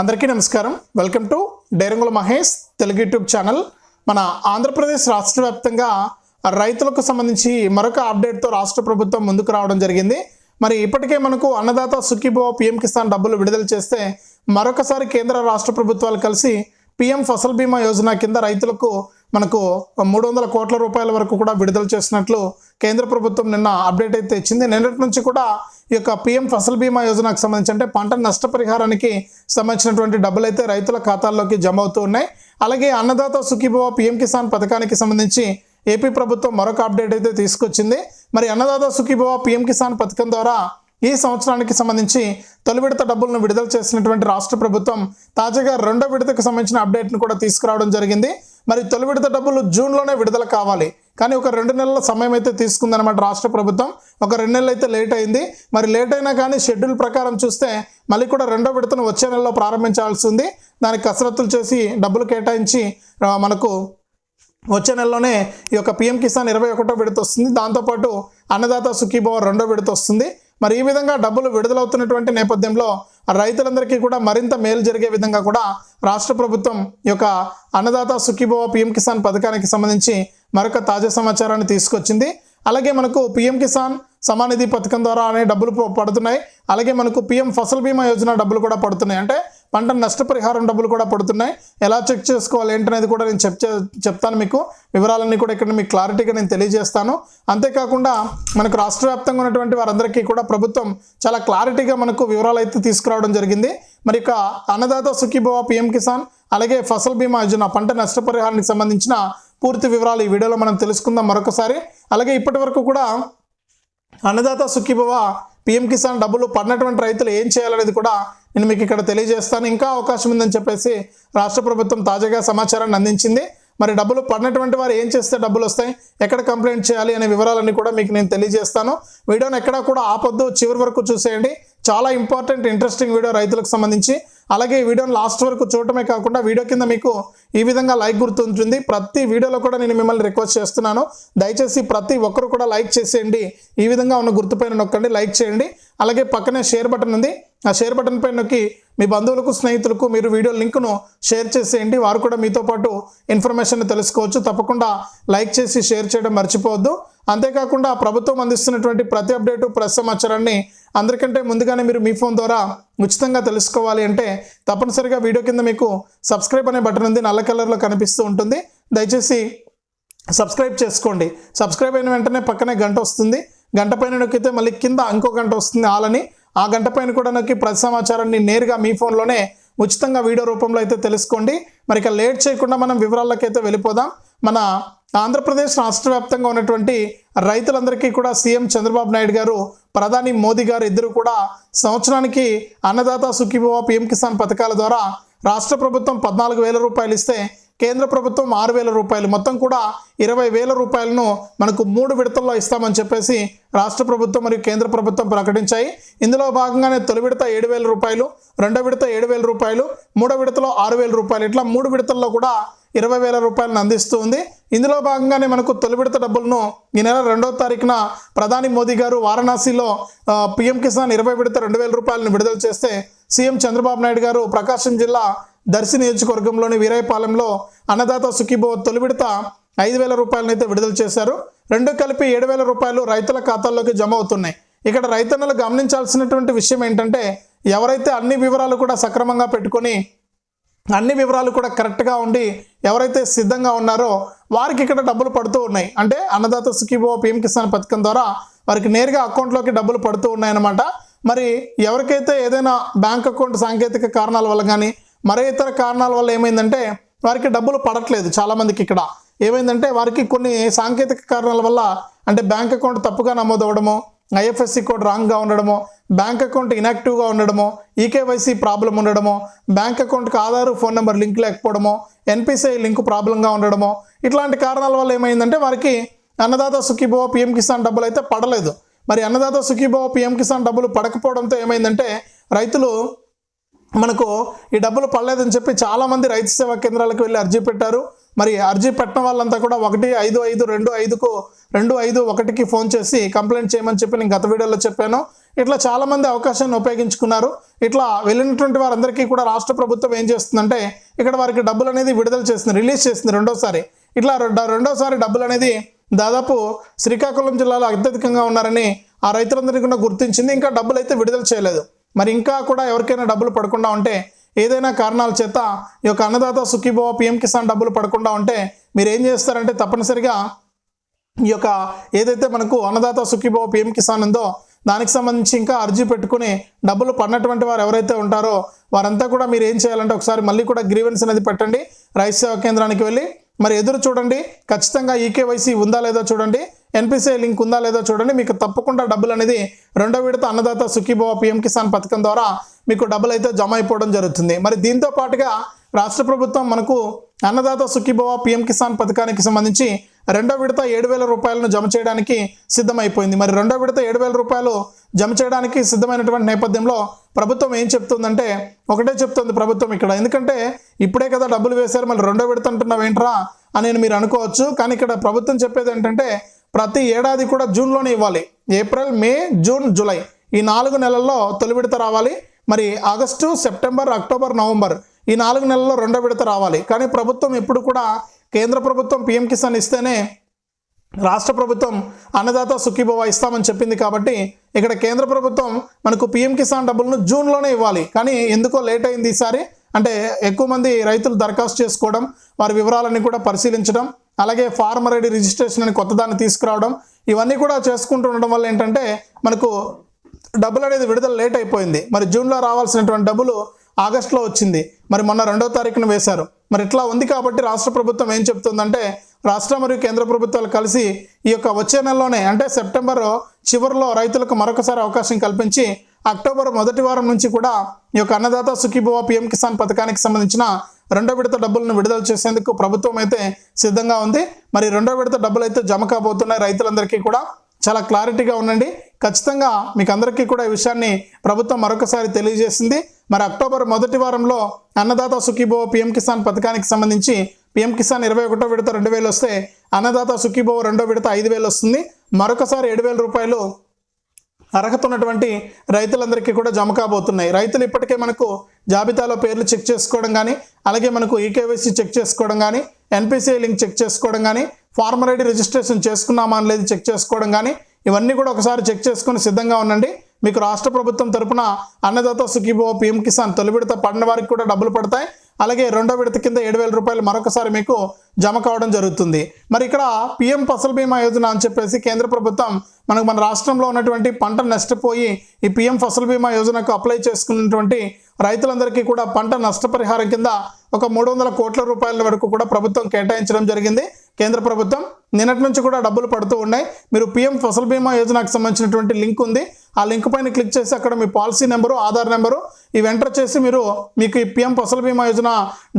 అందరికీ నమస్కారం. Welcome to Dairangula Mahesh Telugu YouTube channel. మన ఆంధ్రప్రదేశ్ రాష్ట్ర వ్యాప్తంగా రైతులకు సంబంధించి మరొక అప్డేట్తో రాష్ట్ర ప్రభుత్వం ముందుకు రావడం జరిగింది. మరి ఇప్పటికే మనకు అన్నదాత సుఖీభో పిఎం కిసాన్ డబ్బులు విడుదల చేస్తే మరొకసారి కేంద్ర రాష్ట్ర ప్రభుత్వాలు కలిసి పిఎం ఫసల్ బీమా యోజన కింద రైతులకు మనకు మూడు వందల కోట్ల రూపాయల వరకు కూడా విడుదల చేసినట్లు కేంద్ర ప్రభుత్వం నిన్న అప్డేట్ అయితే ఇచ్చింది. నిన్నటి నుంచి కూడా ఈ యొక్క పిఎం ఫసల్ బీమా యోజనకు సంబంధించి అంటే పంట నష్టపరిహారానికి సంబంధించినటువంటి డబ్బులు అయితే రైతుల ఖాతాల్లోకి జమ అవుతూ ఉన్నాయి. అలాగే అన్నదాత సుఖీభవ పిఎం కిసాన్ పథకానికి సంబంధించి ఏపీ ప్రభుత్వం మరొక అప్డేట్ అయితే తీసుకొచ్చింది. మరి అన్నదాత సుఖీభవ పిఎం కిసాన్ పథకం ద్వారా ఈ సంవత్సరానికి సంబంధించి తొలి విడత డబ్బులను విడుదల చేసినటువంటి రాష్ట్ర ప్రభుత్వం తాజాగా రెండో విడతకు సంబంధించిన అప్డేట్ను కూడా తీసుకురావడం జరిగింది. మరి తొలి విడత డబ్బులు జూన్లోనే విడుదల కావాలి. కానీ ఒక రెండు నెలల సమయం అయితే తీసుకుందనమాట రాష్ట్ర ప్రభుత్వం. ఒక రెండు నెలలు అయితే లేట్ అయింది. మరి లేట్ అయినా కానీ షెడ్యూల్ ప్రకారం చూస్తే మళ్ళీ కూడా రెండో విడతను వచ్చే నెలలో ప్రారంభించాల్సి ఉంది. దానికి కసరత్తులు చేసి డబ్బులు కేటాయించి మనకు వచ్చే నెలలోనే ఈ యొక్క పిఎం కిసాన్ ఇరవై ఒకటో విడత వస్తుంది. దాంతోపాటు అన్నదాత సుఖీభవ రెండో విడత వస్తుంది. మరి ఈ విధంగా డబ్బులు విడుదలవుతున్నటువంటి నేపథ్యంలో రైతులందరికీ కూడా మరింత మేలు జరిగే విధంగా కూడా రాష్ట్ర ప్రభుత్వం యొక్క అన్నదాత సుఖీభవ పిఎం కిసాన్ పథకానికి సంబంధించి మరొక తాజా సమాచారాన్ని తీసుకొచ్చింది. అలాగే మనకు పిఎం కిసాన్ సమానిధి పథకం ద్వారా అనే డబ్బులు పడుతున్నాయి. అలాగే మనకు పిఎం ఫసల్ బీమా యోజన డబ్బులు కూడా పడుతున్నాయి. అంటే పంట నష్టపరిహారం డబ్బులు కూడా పడుతున్నాయి. ఎలా చెక్ చేసుకోవాలి ఏంటనేది కూడా నేను చెప్ చెప్తాను మీకు. వివరాలన్నీ కూడా ఇక్కడ మీకు క్లారిటీగా నేను తెలియజేస్తాను. అంతేకాకుండా మనకు రాష్ట్ర వ్యాప్తంగా ఉన్నటువంటి వారందరికీ కూడా ప్రభుత్వం చాలా క్లారిటీగా మనకు వివరాలు అయితే తీసుకురావడం జరిగింది. మరి ఇక అన్నదాత సుఖీభవ పిఎం కిసాన్ అలాగే ఫసల్ బీమా యోజన పంట నష్టపరిహారానికి సంబంధించిన పూర్తి వివరాలు ఈ వీడియోలో మనం తెలుసుకుందాం మరొకసారి. అలాగే ఇప్పటి వరకు కూడా అన్నదాత సుఖీభవ పిఎం కిసాన్ డబ్బులు పడినటువంటి రైతులు ఏం చేయాలనేది కూడా నేను మీకు ఇక్కడ తెలియజేస్తాను. ఇంకా అవకాశం ఉందని చెప్పేసి రాష్ట్ర ప్రభుత్వం తాజాగా సమాచారాన్ని అందించింది. మరి డబ్బులు పడినటువంటి వారు ఏం చేస్తే డబ్బులు వస్తాయి? ఎక్కడ కంప్లైంట్ చేయాలి అనే వివరాలన్నీ కూడా మీకు నేను తెలియజేస్తాను. వీడియోని ఎక్కడా కూడా ఆపొద్దు చివరి వరకు చూసేయండి. చాలా ఇంపార్టెంట్ ఇంట్రెస్టింగ్ వీడియో రైతులకు సంబంధించి. అలాగే ఈ వీడియోని లాస్ట్ వరకు చూడటమే కాకుండా వీడియో కింద మీకు ఈ విధంగా లైక్ గుర్తుంటుంది. ప్రతి వీడియోలో కూడా నేను మిమ్మల్ని రిక్వెస్ట్ చేస్తున్నాను. దయచేసి ప్రతి ఒక్కరు కూడా లైక్ చేసేయండి. ఈ విధంగా ఉన్న గుర్తుపైన నొక్కండి లైక్ చేయండి. అలాగే పక్కనే షేర్ బటన్ ఉంది. ఆ షేర్ బటన్ పైన నొక్కి మీ బంధువులకు స్నేహితులకు మీరు వీడియో లింక్ను షేర్ చేసేయండి. వారు కూడా మీతో పాటు ఇన్ఫర్మేషన్ తెలుసుకోవచ్చు. తప్పకుండా లైక్ చేసి షేర్ చేయడం మర్చిపోవద్దు. అంతేకాకుండా ప్రభుత్వం అందిస్తున్నటువంటి ప్రతి అప్డేటు ప్రతి సమాచారాన్ని అందరికంటే ముందుగానే మీరు మీ ఫోన్ ద్వారా ఉచితంగా తెలుసుకోవాలి అంటే తప్పనిసరిగా వీడియో కింద మీకు సబ్స్క్రైబ్ అనే బటన్ ఉంది. నల్ల కలర్లో కనిపిస్తూ ఉంటుంది. దయచేసి సబ్స్క్రైబ్ చేసుకోండి. సబ్స్క్రైబ్ అయిన వెంటనే పక్కనే గంట వస్తుంది. గంట పైన నొక్కితే మళ్ళీ కింద ఇంకో గంట వస్తుంది. ఆలని ఆ గంట పైన కూడా నొక్కి ప్రతి సమాచారాన్ని నేరుగా మీ ఫోన్లోనే ఉచితంగా వీడియో రూపంలో అయితే తెలుసుకోండి. మరి ఇక లేట్ చేయకుండా మనం వివరాల్లోకి అయితే వెళ్ళిపోదాం. మన ఆంధ్రప్రదేశ్ రాష్ట్ర వ్యాప్తంగా ఉన్నటువంటి రైతులందరికీ కూడా సీఎం చంద్రబాబు నాయుడు గారు ప్రధాని మోదీ గారు ఇద్దరు కూడా సంవత్సరానికి అన్నదాత సుఖీభవ పిఎం కిసాన్ పథకాల ద్వారా రాష్ట్ర ప్రభుత్వం పద్నాలుగు వేల రూపాయలు ఇస్తే కేంద్ర ప్రభుత్వం ఆరు వేల రూపాయలు మొత్తం కూడా ఇరవై వేల రూపాయలను మనకు మూడు విడతల్లో ఇస్తామని చెప్పేసి రాష్ట్ర ప్రభుత్వం మరియు కేంద్ర ప్రభుత్వం ప్రకటించాయి. ఇందులో భాగంగానే తొలి విడత ఏడు వేల రూపాయలు రెండో విడత ఏడు వేల రూపాయలు మూడో విడతలో ఆరు వేల రూపాయలు. ఇట్లా మూడు విడతల్లో కూడా ఇరవై వేల రూపాయలను అందిస్తుంది ఇందులో భాగంగానే మనకు తొలి విడత డబ్బులను ఈ నెల రెండో తారీఖున ప్రధాని మోదీ గారు వారణాసిలో పీఎం పిఎం కిసాన్ ఇరవై విడత రెండు వేల రూపాయలను విడుదల చేస్తే సీఎం చంద్రబాబు నాయుడు గారు ప్రకాశం జిల్లా దర్శి నియోజకవర్గంలోని వీరాయపాలెంలో అన్నదాత సుఖీభవ తొలి విడత ఐదు వేల రూపాయలనైతే విడుదల చేశారు. రెండు కలిపి ఏడు వేల రూపాయలు రైతుల ఖాతాల్లోకి జమ అవుతున్నాయి. ఇక్కడ రైతన్నలు గమనించాల్సినటువంటి విషయం ఏంటంటే ఎవరైతే అన్ని వివరాలు కూడా సక్రమంగా పెట్టుకొని అన్ని వివరాలు కూడా కరెక్ట్గా ఉండి ఎవరైతే సిద్ధంగా ఉన్నారో వారికి ఇక్కడ డబ్బులు పడుతూ ఉన్నాయి. అంటే అన్నదాత సుఖీభవ పిఎం కిసాన్ పథకం ద్వారా వారికి నేరుగా అకౌంట్లోకి డబ్బులు పడుతూ ఉన్నాయన్నమాట. మరి ఎవరికైతే ఏదైనా బ్యాంక్ అకౌంట్ సాంకేతిక కారణాల వల్ల కానీ మరే ఇతర కారణాల వల్ల ఏమైందంటే వారికి డబ్బులు పడట్లేదు చాలామందికి ఇక్కడ. ఏమైందంటే వారికి కొన్ని సాంకేతిక కారణాల వల్ల అంటే బ్యాంక్ అకౌంట్ తప్పుగా నమోదవడము ఐఎఫ్ఎస్సి కోడ్ రాంగ్గా ఉండడము బ్యాంక్ అకౌంట్ ఇనాక్టివ్గా ఉండడము ఈకేవైసీ ప్రాబ్లం ఉండడము బ్యాంక్ అకౌంట్కి ఆధార్ ఫోన్ నెంబర్ లింక్ లేకపోవడము ఎన్పిసిఐ లింక్ ప్రాబ్లంగా ఉండడము ఇట్లాంటి కారణాల వల్ల ఏమైందంటే వారికి అన్నదాత సుఖీభవ పిఎం కిసాన్ డబ్బులు అయితే పడలేదు. మరి అన్నదాత సుఖీభవ పిఎం కిసాన్ డబ్బులు పడకపోవడంతో ఏమైందంటే రైతులు మనకు ఈ డబ్బులు పడలేదని చెప్పి చాలామంది రైతు సేవా కేంద్రాలకు వెళ్ళి అర్జీ పెట్టారు. మరి అర్జీ పెట్టిన వాళ్ళంతా కూడా ఒకటి ఐదు ఐదు రెండు ఐదుకు రెండు ఐదు ఒకటికి ఫోన్ చేసి కంప్లైంట్ చేయమని చెప్పి నేను గత వీడియోలో చెప్పాను. ఇట్లా చాలామంది అవకాశాన్ని ఉపయోగించుకున్నారు. ఇట్లా వెళ్ళినటువంటి వారందరికీ కూడా రాష్ట్ర ప్రభుత్వం ఏం చేస్తుందంటే ఇక్కడ వారికి డబ్బులు అనేది విడుదల చేస్తుంది రిలీజ్ చేస్తుంది రెండోసారి. ఇట్లా రెండోసారి డబ్బులు అనేది దాదాపు శ్రీకాకుళం జిల్లాలో అత్యధికంగా ఉన్నారని ఆ రైతులందరికీ కూడా గుర్తించింది. ఇంకా డబ్బులు అయితే విడుదల చేయలేదు. మరి ఇంకా కూడా ఎవరికైనా డబ్బులు పడకుండా ఉంటే ఏదైనా కారణాల చేత ఈ యొక్క అన్నదాత సుఖీభవ పిఎం కిసాన్ డబ్బులు పడకుండా ఉంటే మీరు ఏం చేస్తారంటే తప్పనిసరిగా ఈ యొక్క ఏదైతే మనకు అన్నదాత సుఖీభవ పిఎం కిసాన్ ఉందో దానికి సంబంధించి ఇంకా అర్జీ పెట్టుకుని డబ్బులు పడినటువంటి వారు ఎవరైతే ఉంటారో వారంతా కూడా మీరు ఏం చేయాలంటే ఒకసారి మళ్ళీ కూడా గ్రీవెన్స్ అనేది పెట్టండి. రైతు సేవా కేంద్రానికి వెళ్ళి మరి ఎదురు చూడండి. ఖచ్చితంగా ఈకేవైసీ ఉందా లేదో చూడండి. ఎన్పిసిఐ లింక్ ఉందా లేదో చూడండి. మీకు తప్పకుండా డబ్బులు అనేది రెండో విడత అన్నదాత సుఖీభవ పిఎం కిసాన్ పథకం ద్వారా మీకు డబ్బులు అయితే జమ అయిపోవడం జరుగుతుంది. మరి దీంతో పాటుగా రాష్ట్ర ప్రభుత్వం మనకు అన్నదాత సుఖీభవ పిఎం కిసాన్ పథకానికి సంబంధించి రెండో విడత ఏడు వేల రూపాయలను జమ చేయడానికి సిద్ధమైపోయింది. మరి రెండో విడత ఏడు వేల రూపాయలు జమ చేయడానికి సిద్ధమైనటువంటి నేపథ్యంలో ప్రభుత్వం ఏం చెప్తుందంటే ఒకటే చెప్తుంది ప్రభుత్వం ఇక్కడ. ఎందుకంటే ఇప్పుడే కదా డబ్బులు వేశారు మళ్ళీ రెండో విడత అంటున్నావు ఏంట్రా అని మీరు అనుకోవచ్చు. కానీ ఇక్కడ ప్రభుత్వం చెప్పేది ఏంటంటే ప్రతి ఏడాది కూడా జూన్లోనే ఇవ్వాలి. ఏప్రిల్ మే జూన్ జూలై ఈ నాలుగు నెలల్లో తొలి విడత రావాలి. మరి ఆగస్టు సెప్టెంబర్ అక్టోబర్ నవంబర్ ఈ నాలుగు నెలల్లో రెండో విడత రావాలి. కానీ ప్రభుత్వం ఎప్పుడు కూడా కేంద్ర ప్రభుత్వం పిఎం కిసాన్ ఇస్తేనే రాష్ట్ర ప్రభుత్వం అన్నదాత సుఖీభవ ఇస్తామని చెప్పింది కాబట్టి ఇక్కడ కేంద్ర ప్రభుత్వం మనకు పిఎం కిసాన్ డబ్బులను జూన్లోనే ఇవ్వాలి. కానీ ఎందుకో లేట్ అయింది ఈసారి. అంటే ఎక్కువ మంది రైతులు దరఖాస్తు చేసుకోవడం వారి వివరాలన్నీ కూడా పరిశీలించడం అలాగే ఫార్మర్ ఐడి రిజిస్ట్రేషన్ అని కొత్త దాన్ని తీసుకురావడం ఇవన్నీ కూడా చేసుకుంటూ ఉండడం వల్ల ఏంటంటే మనకు డబ్బులు అనేది విడుదల లేట్ అయిపోయింది. మరి జూన్లో రావాల్సినటువంటి డబ్బులు ఆగస్టులో వచ్చింది. మరి మొన్న రెండో తారీఖున వేశారు. మరి ఇట్లా ఉంది కాబట్టి రాష్ట్ర ప్రభుత్వం ఏం చెప్తుందంటే రాష్ట్ర మరియు కేంద్ర ప్రభుత్వాలు కలిసి ఈ యొక్క వచ్చే నెలలోనే అంటే సెప్టెంబర్ చివరిలో రైతులకు మరొకసారి అవకాశం కల్పించి అక్టోబర్ మొదటి వారం నుంచి కూడా ఈ యొక్క అన్నదాత సుఖీభవ పిఎం కిసాన్ పథకానికి సంబంధించిన రెండో విడత డబ్బులను విడుదల చేసేందుకు ప్రభుత్వం అయితే సిద్ధంగా ఉంది. మరి రెండో విడత డబ్బులు అయితే జమ కాబోతున్నాయి రైతులందరికీ కూడా. చాలా క్లారిటీగా ఉండండి. ఖచ్చితంగా మీకు అందరికీ కూడా ఈ విషయాన్ని ప్రభుత్వం మరొకసారి తెలియజేసింది. మరి అక్టోబర్ మొదటి వారంలో అన్నదాత సుఖీభవ పిఎం కిసాన్ పథకానికి సంబంధించి పిఎం కిసాన్ ఇరవై ఒకటో విడత రెండు వేలు వస్తే అన్నదాత సుఖీభవ రెండో విడత ఐదు వేలు వస్తుంది. మరొకసారి ఏడు వేల రూపాయలు అర్హత ఉన్నటువంటి రైతులందరికీ కూడా జమ కాబోతున్నాయి. రైతులు ఇప్పటికే మనకు జాబితాలో పేర్లు చెక్ చేసుకోవడం కానీ అలాగే మనకు ఈకేవైసీ చెక్ చేసుకోవడం కానీ ఎన్పిసిఐ లింక్ చెక్ చేసుకోవడం కానీ ఫార్మర్ ఐడి రిజిస్ట్రేషన్ చేసుకున్నామా అనేది లేదు చెక్ చేసుకోవడం కానీ ఇవన్నీ కూడా ఒకసారి చెక్ చేసుకొని సిద్ధంగా ఉండండి. మీకు రాష్ట్ర ప్రభుత్వం తరపున అన్నదాత సుఖీభో పిఎం కిసాన్ తొలి విడత పడిన వారికి కూడా డబ్బులు పడతాయి. అలాగే రెండో విడత కింద ఏడు వేల రూపాయలు మరొకసారి మీకు జమ కావడం జరుగుతుంది. మరి ఇక్కడ పీఎం ఫసల్ బీమా యోజన అని చెప్పేసి కేంద్ర ప్రభుత్వం మనకు మన రాష్ట్రంలో ఉన్నటువంటి పంట నష్టపోయి ఈ పీఎం ఫసల్ బీమా యోజనకు అప్లై చేసుకున్నటువంటి రైతులందరికీ కూడా పంట నష్టపరిహారం కింద ఒక మూడు వందల కోట్ల రూపాయల వరకు కూడా ప్రభుత్వం కేటాయించడం జరిగింది. కేంద్ర ప్రభుత్వం నిన్నటి నుంచి కూడా డబ్బులు పడుతూ ఉన్నాయి. మీరు పిఎం ఫసల్ బీమా యోజనకు సంబంధించినటువంటి లింక్ ఉంది. ఆ లింక్ పైన క్లిక్ చేసి అక్కడ మీ పాలసీ నెంబరు ఆధార్ నెంబరు ఇవి ఎంటర్ చేసి మీరు మీకు ఈ పిఎం ఫసల్ బీమా యోజన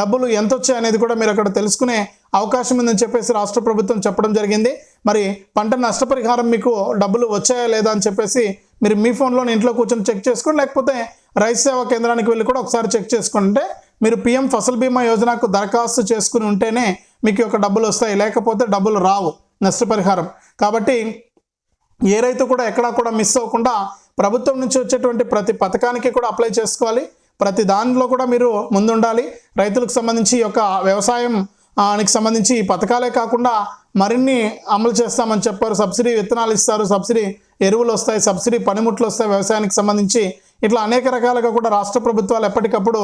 డబ్బులు ఎంత వచ్చాయి అనేది కూడా మీరు అక్కడ తెలుసుకునే అవకాశం ఉందని చెప్పేసి రాష్ట్ర ప్రభుత్వం చెప్పడం జరిగింది. మరి పంట నష్టపరిహారం మీకు డబ్బులు వచ్చాయా లేదా అని చెప్పేసి మీరు మీ ఫోన్లో ఇంట్లో కూర్చొని చెక్ చేసుకోండి లేకపోతే రైతు సేవా కేంద్రానికి వెళ్ళి కూడా ఒకసారి చెక్ చేసుకుంటే మీరు పిఎం ఫసల్ బీమా యోజనకు దరఖాస్తు చేసుకుని ఉంటేనే మీకు యొక్క డబ్బులు వస్తాయి లేకపోతే డబ్బులు రావు నష్టపరిహారం. కాబట్టి ఏ రైతు కూడా ఎక్కడా కూడా మిస్ అవ్వకుండా ప్రభుత్వం నుంచి వచ్చేటువంటి ప్రతి పథకానికి కూడా అప్లై చేసుకోవాలి. ప్రతి దానిలో కూడా మీరు ముందుండాలి. రైతులకు సంబంధించి ఈ యొక్క వ్యవసాయం సంబంధించి ఈ పథకాలే కాకుండా మరిన్ని అమలు చేస్తామని చెప్పారు. సబ్సిడీ విత్తనాలు ఇస్తారు సబ్సిడీ ఎరువులు వస్తాయి సబ్సిడీ పనిముట్లు వస్తాయి వ్యవసాయానికి సంబంధించి. ఇట్లా అనేక రకాలుగా కూడా రాష్ట్ర ప్రభుత్వాలు ఎప్పటికప్పుడు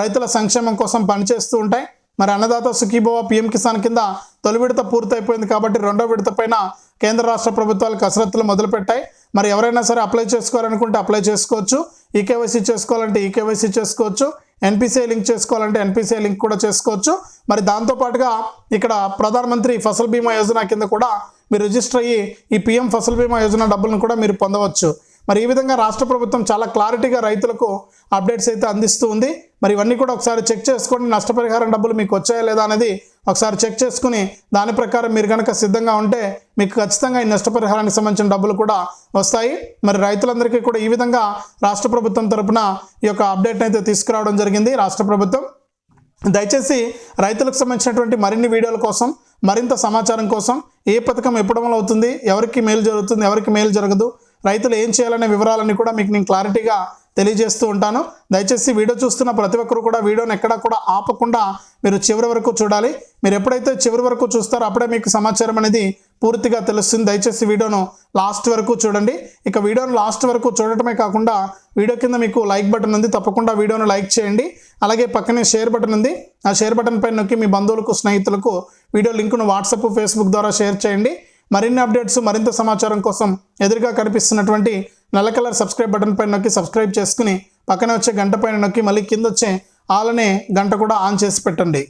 రైతుల సంక్షేమం కోసం పనిచేస్తూ ఉంటాయి. మరి అన్నదాత సుఖీభవ పిఎం కిసాన్ కింద తొలి విడత పూర్తయిపోయింది కాబట్టి రెండో విడత పైన కేంద్ర రాష్ట్ర ప్రభుత్వాలు కసరత్తులు మొదలుపెట్టాయి. మరి ఎవరైనా సరే అప్లై చేసుకోవాలనుకుంటే అప్లై చేసుకోవచ్చు. ఈకేవైసీ చేసుకోవాలంటే ఈకేవైసీ చేసుకోవచ్చు. ఎన్పిసిఐ లింక్ చేసుకోవాలంటే ఎన్పిసిఐ లింక్ కూడా చేసుకోవచ్చు. మరి దాంతోపాటుగా ఇక్కడ ప్రధానమంత్రి ఫసల్ బీమా యోజన కింద కూడా మీరు రిజిస్టర్ అయ్యి ఈ పిఎం ఫసల్ బీమా యోజన డబ్బులను కూడా మీరు పొందవచ్చు. మరి ఈ విధంగా రాష్ట్ర ప్రభుత్వం చాలా క్లారిటీగా రైతులకు అప్డేట్స్ అయితే అందిస్తూ ఉంది. మరి ఇవన్నీ కూడా ఒకసారి చెక్ చేసుకోండి నష్టపరిహారం డబ్బులు మీకు వచ్చాయా లేదా అనేది ఒకసారి చెక్ చేసుకుని దాని ప్రకారం మీరు కనుక సిద్ధంగా ఉంటే మీకు ఖచ్చితంగా ఈ నష్టపరిహారానికి సంబంధించిన డబ్బులు కూడా వస్తాయి. మరి రైతులందరికీ కూడా ఈ విధంగా రాష్ట్ర ప్రభుత్వం తరపున ఈ యొక్క అప్డేట్ని అయితే తీసుకురావడం జరిగింది రాష్ట్ర ప్రభుత్వం. దయచేసి రైతులకు సంబంధించినటువంటి మరిన్ని వీడియోల కోసం మరింత సమాచారం కోసం ఏ పథకం ఎప్పుడు అమలు అవుతుంది ఎవరికి మేలు జరుగుతుంది ఎవరికి మేలు జరగదు రైతులు ఏం చేయాలనే వివరాలన్నీ కూడా మీకు నేను క్లారిటీగా తెలియజేస్తూ ఉంటాను. దయచేసి వీడియో చూస్తున్న ప్రతి ఒక్కరు కూడా వీడియోని ఎక్కడా కూడా ఆపకుండా మీరు చివరి వరకు చూడాలి. మీరు ఎప్పుడైతే చివరి వరకు చూస్తారో అప్పుడే మీకు సమాచారం అనేది పూర్తిగా తెలుస్తుంది. దయచేసి వీడియోను లాస్ట్ వరకు చూడండి. ఇక వీడియోను లాస్ట్ వరకు చూడటమే కాకుండా వీడియో కింద మీకు లైక్ బటన్ ఉంది. తప్పకుండా వీడియోను లైక్ చేయండి. అలాగే పక్కనే షేర్ బటన్ ఉంది. ఆ షేర్ బటన్ పైన నొక్కి మీ బంధువులకు స్నేహితులకు వీడియో లింకును వాట్సాప్ ఫేస్బుక్ ద్వారా షేర్ చేయండి. మరిన్ని అప్డేట్స్ మరింత సమాచారం కోసం ఎదురుగా కనిపిస్తున్నటువంటి నల్ల కలర్ సబ్స్క్రైబ్ బటన్ పైన నొక్కి సబ్స్క్రైబ్ చేసుకుని పక్కనే వచ్చే గంట పైన నొక్కి మళ్ళీ కింద వచ్చే ఆలనే గంట కూడా ఆన్ చేసి పెట్టండి.